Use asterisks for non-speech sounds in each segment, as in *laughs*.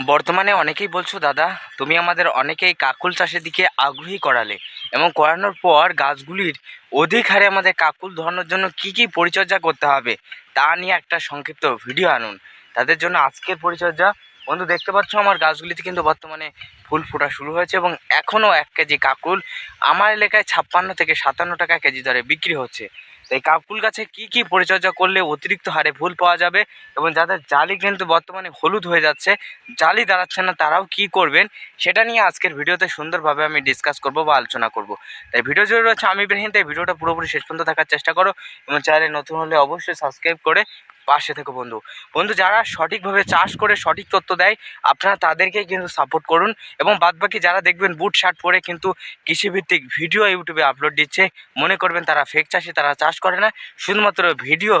বর্তমানে অনেকেই বলছো, দাদা, তুমি আমাদের অনেকেই কাকুল চাষের দিকে আগ্রহী করালে এবং করানোর পর গাছগুলির অধিক হারে আমাদের কাকুল ধরানোর জন্য কি কি পরিচর্যা করতে হবে? তা নিয়ে একটা সংক্ষিপ্ত ভিডিও আনুন। তাদের জন্য আজকের পরিচর্যা। বন্ধু, দেখতে পাচ্ছ আমার গাছগুলিতে কিন্তু বর্তমানে ফুল ফোটা শুরু হয়েছে এবং এখনও এক কেজি কাকুল আমার এলাকায় ছাপ্পান্ন থেকে সাতান্ন টাকা কেজি দরে বিক্রি হচ্ছে। তাই কাকুল গাছে কি কি পরিচর্যা করলে অতিরিক্ত হারে ভুল পাওয়া যাবে এবং যাদের জালি কিন্তু বর্তমানে হলুদ হয়ে যাচ্ছে, জালি দাঁড়াচ্ছে না, তারাও কি করবেন? সেটা নিয়ে আজকের ভিডিওতে সুন্দরভাবে আমি ডিসকাস করব বা আলোচনা করব। তাই ভিডিও জুড়ে রয়েছে আমি ইব্রাহিম তাই ভিডিওটা পুরোপুরি শেষ পর্যন্ত থাকার চেষ্টা করো এবং চ্যানেলে নতুন হলে অবশ্যই সাবস্ক্রাইব করে পাশে থেকো বন্ধু। বন্ধু, যারা সঠিকভাবে চাষ করে সঠিক তথ্য দেয়, আপনারা তাদেরকেই কিন্তু সাপোর্ট করুন এবং বাদবাকি যারা দেখবেন বুট শার্ট পরে কিন্তু কৃষিভিত্তিক ভিডিও ইউটিউবে আপলোড দিচ্ছে, মনে করবেন তারা ফেক চাষি তারা চাষ করে না, শুধুমাত্র ভিডিও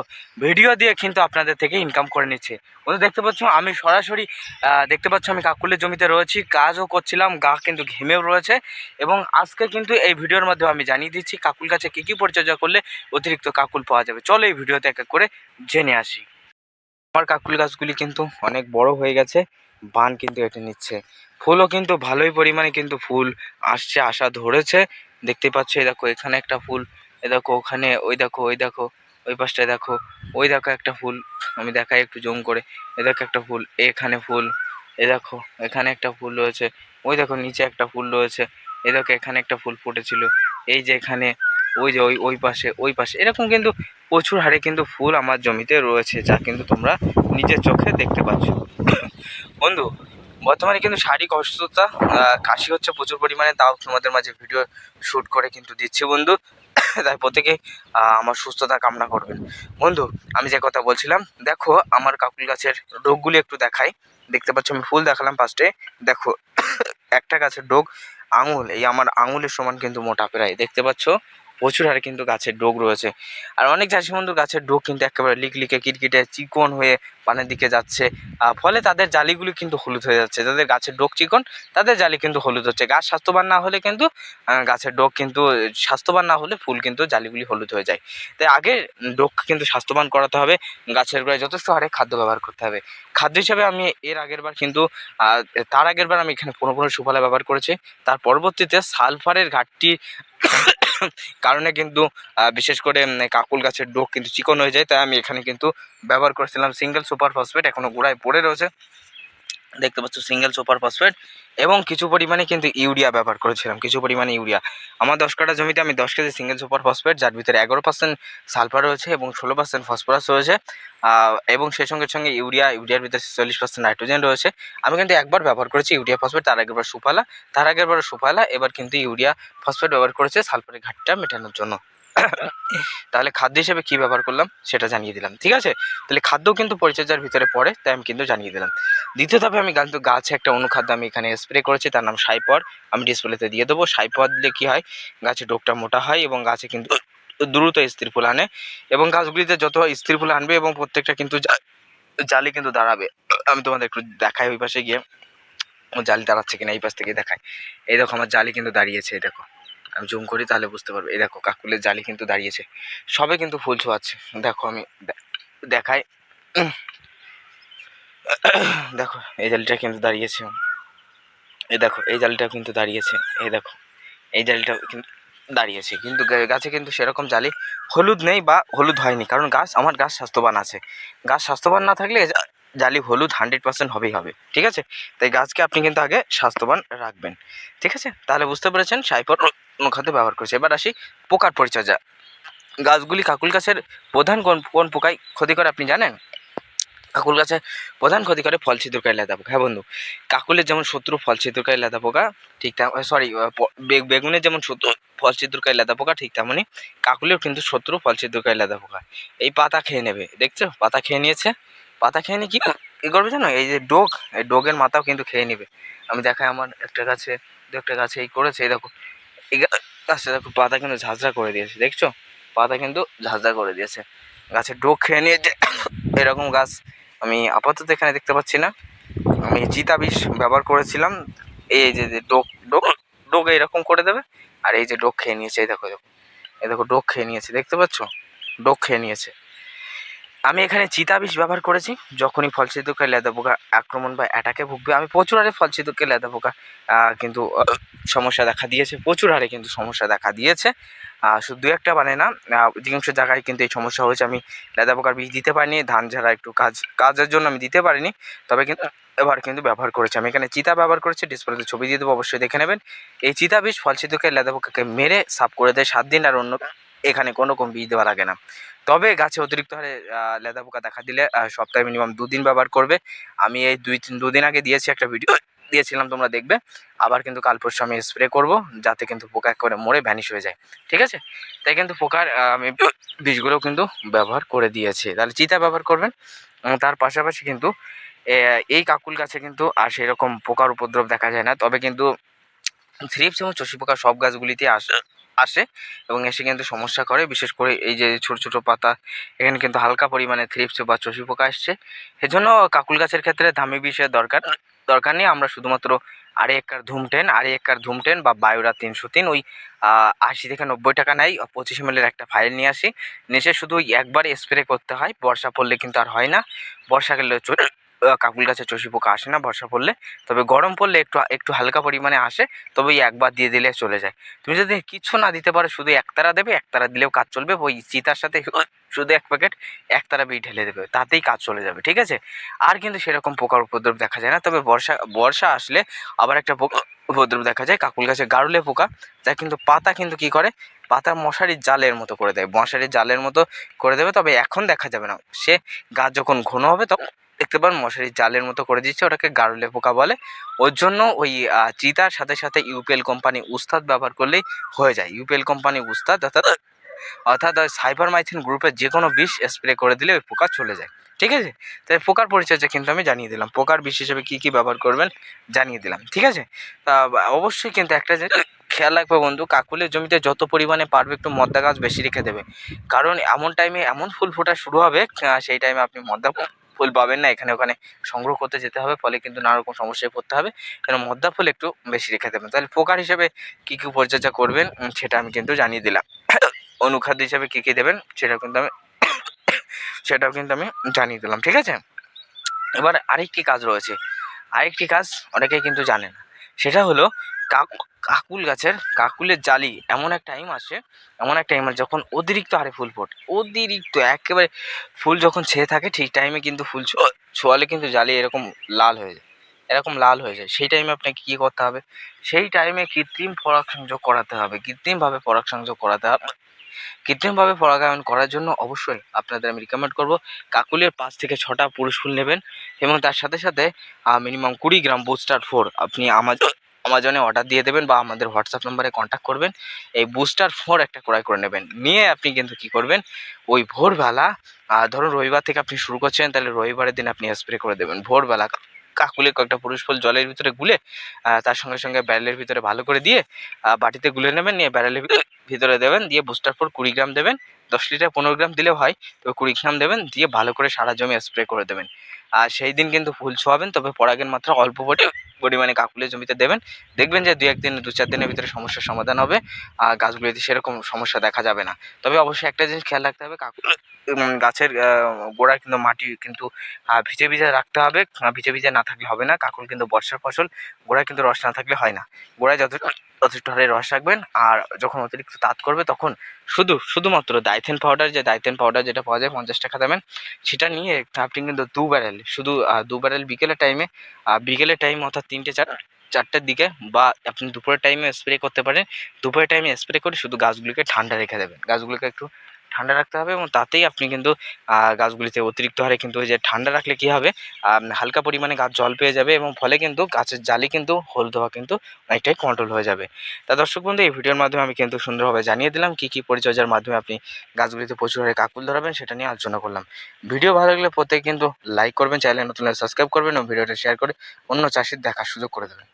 ভিডিও দিয়ে কিন্তু আপনাদের থেকে ইনকাম করে নিচ্ছে। বন্ধু, দেখতে পাচ্ছ, আমি সরাসরি দেখতে পাচ্ছ, আমি কাকুলের জমিতে রয়েছি, কাজও করছিলাম, গা কিন্তু ঘেমেও রয়েছে এবং আজকে কিন্তু এই ভিডিওর মাধ্যমে আমি জানিয়ে দিচ্ছি, কাকুল কাছে কী কী পরিচর্যা করলে অতিরিক্ত কাকুল পাওয়া যাবে। চলো এই ভিডিওতে এক এক করে জেনে আসি। আমার কাকুল গাছগুলি কিন্তু অনেক বড় হয়ে গেছে। বান কিন্তু এটে নিচ্ছে। ফুলও কিন্তু ভালোই পরিমাণে কিন্তু ফুল আসছে আসা ধরেছে। দেখতে পাচ্ছ, এই দেখো, এখানে একটা ফুল এ দেখো, ওখানে, ওই দেখো ওই দেখো, ওই পাশটায় দেখো, ওই দেখো একটা ফুল, আমি দেখাই একটু জুম করে। এ দেখো একটা ফুল, এখানে ফুল এ দেখো, এখানে একটা ফুল রয়েছে, ওই দেখো, নিচে একটা ফুল রয়েছে এ দেখো, এখানে একটা ফুল ফুটেছিল। এই যে এখানে ওই যে ওই ওই পাশে ওই পাশে। এরকম কিন্তু প্রচুর হারে কিন্তু ফুল আমার জমিতে রয়েছে, যা কিন্তু তোমরা নিজের চোখে দেখতে পাচ্ছ। বন্ধু, বর্তমানে কিন্তু শারীরিক অসুস্থতা কাশি হচ্ছে প্রচুর পরিমাণে, তাও তোমাদের মাঝে ভিডিও শ্যুট করে কিন্তু দিচ্ছি, বন্ধু। তাই প্রত্যেকে আমার সুস্থতা কামনা করবেন। বন্ধু, আমি যে কথা বলছিলাম, দেখো আমার কাকুল গাছের ডোকগুলি একটু দেখাই। দেখতে পাচ্ছ, আমি ফুল দেখালাম ফার্স্টে দেখো, *coughs* একটা গাছের ডোক আঙুল, এই আমার আঙুলের সমান কিন্তু মোটা প্রায়। দেখতে পাচ্ছ? প্রচুর হারে কিন্তু গাছের ডোক রয়েছে। আর অনেক চাষি বন্ধু গাছের ডোক কিন্তু একেবারে লিকলিকে, কিটকিটে, চিকন হয়ে পানের দিকে যাচ্ছে। ফলে তাদের জালিগুলি কিন্তু হলুদ হয়ে যাচ্ছে। যাদের গাছের ডোক চিকন, তাদের জালি কিন্তু হলুদ হচ্ছে। গাছ স্বাস্থ্যবান না হলে কিন্তু গাছের ডোক কিন্তু, স্বাস্থ্যবান না হলে ফুল কিন্তু জালিগুলি হলুদ হয়ে যায়। তাই আগে ডোক কিন্তু স্বাস্থ্যবান করাতে হবে। গাছের গোড়ায় যথেষ্ট হারে খাদ্য ব্যবহার করতে হবে। খাদ্য হিসাবে আমি এর আগের বার কিন্তু তার আগের বার আমি এখানে পুরো সুফলা ব্যবহার করেছি। তার পরবর্তীতে সালফারের ঘাটতি কারণে কিন্তু বিশেষ করে কাকুল গাছের ডোক কিন্তু চিকন হয়ে যায়। তাই আমি এখানে কিন্তু ব্যবহার করেছিলাম সিঙ্গেল সুপার ফসফেট এখনও গোড়ায় পড়ে রয়েছে। দেখতে পাচ্ছ সিঙ্গেল সুপার ফসফেট এবং কিছু পরিমাণে কিন্তু ইউরিয়া ব্যবহার করেছিলাম, কিছু পরিমাণে ইউরিয়া। আমার দশ কাটা জমিতে আমি দশ কেজি সিঙ্গেল সুপার ফসফেট যার ভিতরে এগারো পার্সেন্ট সালফার রয়েছে এবং ষোলো পার্সেন্ট ফসফরাস রয়েছে এবং সেই সঙ্গে সঙ্গে ইউরিয়া, ইউরিয়ার ভিতরে চল্লিশ পার্সেন্ট নাইট্রোজেন রয়েছে। আমি কিন্তু একবার ব্যবহার করেছি ইউরিয়া ফসফেট তার আগেরবার সুফালা, তার আগেরবার সুফালা, এবার কিন্তু ইউরিয়া ফসফেট ব্যবহার করেছে সালফারের ঘাটটা মেটানোর জন্য। তাহলে খাদ্য হিসেবে কী ব্যবহার করলাম? সেটা জানিয়ে দিলাম, ঠিক আছে? তাহলে খাদ্যও কিন্তু পরিচর্যার ভিতরে পড়ে, তাই আমি কিন্তু জানিয়ে দিলাম। দ্বিতীয় ধাপে আমি কিন্তু গাছে একটা অনুখাদ্য আমি এখানে স্প্রে করেছি, তার নাম সাইপর আমি ডিসপ্লেতে দিয়ে দেবো। সাইপর দিলে কী হয়? গাছে ডোকটা মোটা হয় এবং গাছে কিন্তু দ্রুত স্থির ফুল আনে এবং গাছগুলিতে যত স্থির ফুল আনবে এবং প্রত্যেকটা কিন্তু জালি কিন্তু দাঁড়াবে। আমি তোমাদের একটু দেখাই ওই পাশে গিয়ে। জালি দাঁড়াচ্ছে কিনা এই পাশ থেকে দেখায় এই দেখো আমার জালি কিন্তু দাঁড়িয়েছে, এই দেখো। আমি জুম করি, তাহলে বুঝতে পারবে। এই দেখো, কাকুলের জালি কিন্তু দাঁড়িয়েছে। সবে কিন্তু ফুল ছোঁয়াচ্ছে। দেখো, আমি দেখাই। দেখো, এই জালিটা কিন্তু দাঁড়িয়েছে। এই দেখো, এই জালিটা কিন্তু দাঁড়িয়েছে। এই দেখো, এই জালিটা কিন্তু দাঁড়িয়েছে। কিন্তু গাছে কিন্তু সেরকম জালি হলুদ নেই বা হলুদ হয়নি। কারণ গাছ, আমার গাছ স্বাস্থ্যবান আছে। গাছ স্বাস্থ্যবান না থাকলে জালি হলুদ হান্ড্রেড পার্সেন্ট হবেই হবে, ঠিক আছে? তাই গাছকে আপনি কিন্তু আগে স্বাস্থ্যবান রাখবেন, ঠিক আছে? তাহলে বুঝতে পেরেছেন সাইপর অনুখাদ্য ব্যবহার করেছে। এবার আসি পোকার পরিচর্যা। গাছগুলি কাকুল গাছের প্রধান কোন কোন পোকায় ক্ষতি করে আপনি জানেন? কাকুল গাছে প্রধান ক্ষতি করে ফল ছিদ্রকারী লেদা পোকা। হ্যাঁ বন্ধু, কাকুলের যেমন শত্রু ফল ছিদ্রকারী লেদা পোকা, ঠিক সরি বেগুনের যেমন শত্রু ফল ছিদ্রকারী লেদা পোকা, ঠিক তেমনই কাকুলেও কিন্তু শত্রু ফল ছিদ্রকারী লেদা পোকা। এই পাতা খেয়ে নেবে, দেখছ? পাতা খেয়ে নিয়েছে। পাতা খেয়ে নিয়ে কি কী করবে জানো? এই যে ডোগ এই ডোগের মাথাও কিন্তু খেয়ে নেবে। আমি দেখাই আমার একটা গাছে, দু একটা গাছে এই করেছে, এই দেখো। এই গাছটা দেখো পাতা কিন্তু ঝাঁঝরা করে দিয়েছে, দেখছ? পাতা কিন্তু ঝাঁঝরা করে দিয়েছে। গাছের ডোগ খেয়ে নিয়েছে *coughs* এরকম গাছ আমি আপাতত এখানে দেখতে পাচ্ছি না। আমি চিতা বিষ ব্যবহার করেছিলাম। এই যে ডোক ডোক ডোক এরকম করে দেবে। আর এই যে ডোক খেয়ে নিয়েছে, এই দেখো দেখো। এই দেখো, ডোক খেয়ে নিয়েছে, দেখতে পাচ্ছ? ডোক খেয়ে নিয়েছে। আমি এখানে চিতা বিষ ব্যবহার করেছি, যখনই ফলছিদ্রকে লেদা পোকা আক্রমণ বা অ্যাটাকে ভুগবে, আমি প্রচুর হারে ফলছিদ্রকে লেদা পোকা কিন্তু সমস্যা দেখা দিয়েছে, প্রচুর হারে কিন্তু সমস্যা দেখা দিয়েছে। শুধু একটা মানে না অধিকাংশ জায়গায় কিন্তু এই সমস্যা হয়েছে, আমি লেদা পোকার বীজ দিতে পারিনি, ধান ঝাড়া একটু কাজ, কাজের জন্য আমি দিতে পারিনি, তবে কিন্তু এবার কিন্তু ব্যবহার করেছি। আমি এখানে চিতা ব্যবহার করেছি, ডিসপ্লেতে ছবি দিয়ে দেবো, অবশ্যই দেখে নেবেন। এই চিতা বিষ ফলছিদ্রকে লেদা পোকাকে মেরে সাফ করে দেয় সাত দিন আর অন্য এখানে কোনো রকম বীজ দেওয়া লাগে না। তবে গাছে অতিরিক্ত হারে লেদা পোকা দেখা দিলে সপ্তাহে মিনিমাম দুদিন ব্যবহার করবে। আমি এই দুই তিন, দুদিন আগে দিয়েছি একটা ভিডিও দিয়েছিলাম, তোমরা দেখবে। আবার কিন্তু কাল পরশু আমি স্প্রে করব, যাতে কিন্তু পোকা করে মরে ভ্যানিশ হয়ে যায়। ঠিক আছে? তাই কিন্তু পোকার আমি বীজগুলো কিন্তু ব্যবহার করে দিয়েছি। তাহলে চিতা ব্যবহার করবেন। তার পাশাপাশি কিন্তু এই কাকুল গাছে কিন্তু আর সেরকম পোকার উপদ্রব দেখা যায় না। তবে কিন্তু থ্রিপস এবং চষি পোকা সব গাছগুলিতে আসে। আসে এবং এসে কিন্তু সমস্যা করে। বিশেষ করে এই যে ছোট ছোট পাতা, এখানে কিন্তু হালকা পরিমাণে থ্রিপস বা চষি পোকা আসছে। এজন্য কাকুল গাছের ক্ষেত্রে ধামি বিষের দরকার। দরকার নেই, আমরা শুধুমাত্র আড়াই একর ধুমটেন আড়াই একর ধুমটেন বা বায়োরা তিনশো তিন, ওই আশি থেকে নব্বই টাকা নেয় পঁচিশ এমএলের একটা ফাইল নিয়ে আসি। নিচে শুধু একবার স্প্রে করতে হয়। বর্ষা পড়লে কিন্তু আর হয় না। বর্ষাকালে কাকুল গাছে চষি পোকা আসে না বর্ষা পড়লে। তবে গরম পড়লে একটু একটু হালকা পরিমাণে আসে, তবে ওই একবার দিয়ে দিলে চলে যায়। তুমি যদি কিছু না দিতে পারো, শুধু একতারা দেবে একতারা দিলেও কাজ চলবে, ওই চিতার সাথে *laughs* শুধু এক প্যাকেট একতারা বি ঢেলে দেবে, তাতেই কাজ চলে যাবে, ঠিক আছে? আর কিন্তু সেরকম পোকার উপদ্রব দেখা যায় না, তবে বর্ষা বর্ষা আসলে আবার একটা পোকা উপদ্রব দেখা যায় কাকুল গাছে গারুলে পোকা, যা কিন্তু পাতা কিন্তু কি করে? পাতা মশারির জালের মতো করে দেয়, মশারির জালের মতো করে দেবে, তবে এখন দেখা যাবে না। সে গাছ যখন ঘন হবে তখন দেখতে পারেন মশারি জালের মতো করে দিচ্ছে, ওটাকে গারুলে পোকা বলে। ওর জন্য ওই চিতার সাথে সাথে ইউপিএল কোম্পানি উস্তাদ ব্যবহার করলেই হয়ে যায়। ইউপিএল কোম্পানি উস্তাদ অর্থাৎ অর্থাৎ সাইবার মাইথিন গ্রুপের যে কোনো বিষ স্প্রে করে দিলে ওই পোকা চলে যায়। ঠিক আছে? তাই পোকার পরিচর্যা কিন্তু আমি জানিয়ে দিলাম। পোকার বিষ হিসেবে কী কী ব্যবহার করবেন জানিয়ে দিলাম। ঠিক আছে? তা, অবশ্যই কিন্তু একটা যে, খেয়াল রাখবে বন্ধু, কাকুলের জমিতে যত পরিমাণে পারবে একটু মদ্দা গাছ বেশি রেখে দেবে। কারণ এমন টাইমে এমন ফুল ফোটা শুরু হবে সেই টাইমে আপনি মদ্দা ফুল পাবেন না, এখানে ওখানে সংগ্রহ করতে যেতে হবে, ফলে কিন্তু নানা রকম সমস্যায় পড়তে হবে। কেন মদ্দা ফুল একটু বেশি রেখে দেবেন। তাহলে পোকার হিসেবে কী কী পরিচর্যা করবেন সেটা আমি কিন্তু জানিয়ে দিলাম। অনুখাদ্য হিসাবে কী কী দেবেন, সেটাও কিন্তু আমি *coughs* সেটাও কিন্তু আমি জানিয়ে দিলাম, ঠিক আছে? এবার আরেকটি কাজ রয়েছে। আরেকটি কাজ অনেকে কিন্তু জানে না। সেটা হলো কাকুল গাছের কাকুলের জালি এমন এক টাইম আসে, এমন এক টাইম যখন অতিরিক্ত হারে ফুল ফোটে। অতিরিক্ত, একেবারে ফুল যখন ছেয়ে থাকে ঠিক টাইমে কিন্তু ফুল ছোয়ালে কিন্তু জালি এরকম লাল হয়ে যায়, এরকম লাল হয়ে যায়। সেই টাইমে আপনাকে কী করতে হবে? সেই টাইমে কৃত্রিম পরাগ সংযোগ করাতে হবে। কৃত্রিমভাবে পরাগ সংযোগ করাতে হবে। কৃত্রিমভাবে পরাগায়ন করার জন্য অবশ্যই আপনাদের আমি রিকমেন্ড করব, কাকুলের পাঁচ থেকে ছটা পুরুষ ফুল নেবেন এবং তার সাথে সাথে মিনিমাম কুড়ি গ্রাম বুস্টার ফোর আপনি আমাজন আমাজনে অর্ডার দিয়ে দেবেন বা আমাদের হোয়াটসঅ্যাপ নম্বরে কন্ট্যাক্ট করবেন। এই বুস্টার ফোর একটা ক্রয় করে নেবেন। নিয়ে আপনি কিন্তু কী করবেন? ওই ভোরবেলা ধরুন রবিবার থেকে আপনি শুরু করছেন, তাহলে রবিবারের দিন আপনি স্প্রে করে দেবেন। ভোরবেলা কাকুলে কয়েকটা পুরুষ ফুল জলের ভিতরে গুলে তার সঙ্গে সঙ্গে ব্যারেলের ভিতরে ভালো করে দিয়ে বাটিতে গুলে নেবেন, নিয়ে ব্যারেলের ভিতরে ভিতরে দেবেন, দিয়ে বুস্টার ফোর কুড়ি গ্রাম দেবেন। দশ লিটার পনেরো গ্রাম দিলেও হয় তবে কুড়ি গ্রাম দেবেন, দিয়ে ভালো করে সারা জমি স্প্রে করে দেবেন। আর সেই দিন কিন্তু ফুল ছোঁয়াবেন তবে পরাগের মাত্রা অল্প পরি- পরিমাণে কাকুলের জমিতে দেবেন। দেখবেন যে দু একদিন দু চার দিনের ভিতরে সমস্যার সমাধান হবে। আর গাছগুলিতে সেরকম সমস্যা দেখা যাবে না। তবে অবশ্যই একটা জিনিস খেয়াল রাখতে হবে, কাকুল গাছের গোড়ায় কিন্তু মাটি কিন্তু ভিজে ভিজে রাখতে হবে। ভিজে ভিজে না থাকলে হবে না। কাকুল কিন্তু বর্ষার ফসল, গোড়ায় কিন্তু রস না থাকলে হয় না। গোড়ায় যথেষ্ট যথেষ্ট হারে রস রাখবেন। আর যখন অতিরিক্ত তাঁত করবে, তখন শুধু, শুধুমাত্র দাইথেন পাউডার যে দাইথেন পাউডার যেটা পাওয়া যায় পঞ্চাশ টাকা দামের, সেটা নিয়ে আপনি কিন্তু দু ব্যারেল শুধু দু ব্যারেল বিকেলের টাইমে বিকেলের টাইম অর্থাৎ তিনটে চার, চারটের দিকে বা আপনি দুপুরের টাইমে স্প্রে করতে পারেন, দুপুরের টাইমে স্প্রে করে শুধু গাছগুলিকে ঠান্ডা রেখে দেবেন। গাছগুলিকে একটু ঠান্ডা রাখতে হবে এবং তাতেই আপনি কিন্তু গাছগুলিতে অতিরিক্ত হারে কিন্তু ওই যে ঠান্ডা রাখলে কী হবে হালকা পরিমাণে গাছ জল পেয়ে যাবে এবং ফলে কিন্তু গাছের জালি কিন্তু হলদে হওয়া কিন্তু অনেকটাই কন্ট্রোল হয়ে যাবে। তা দর্শক বন্ধু, এই ভিডিওর মাধ্যমে আমি কিন্তু সুন্দরভাবে জানিয়ে দিলাম কী কী পরিচর্যার মাধ্যমে আপনি গাছগুলিতে প্রচুর হারে কাকুল ধরাবেন সেটা নিয়ে আলোচনা করলাম। ভিডিও ভালো লাগলে প্রত্যেকে কিন্তু লাইক করবেন চ্যানেল নতুন সাবস্ক্রাইব করবেন এবং ভিডিওটা শেয়ার করে অন্য চাষির দেখার সুযোগ করে দেবেন।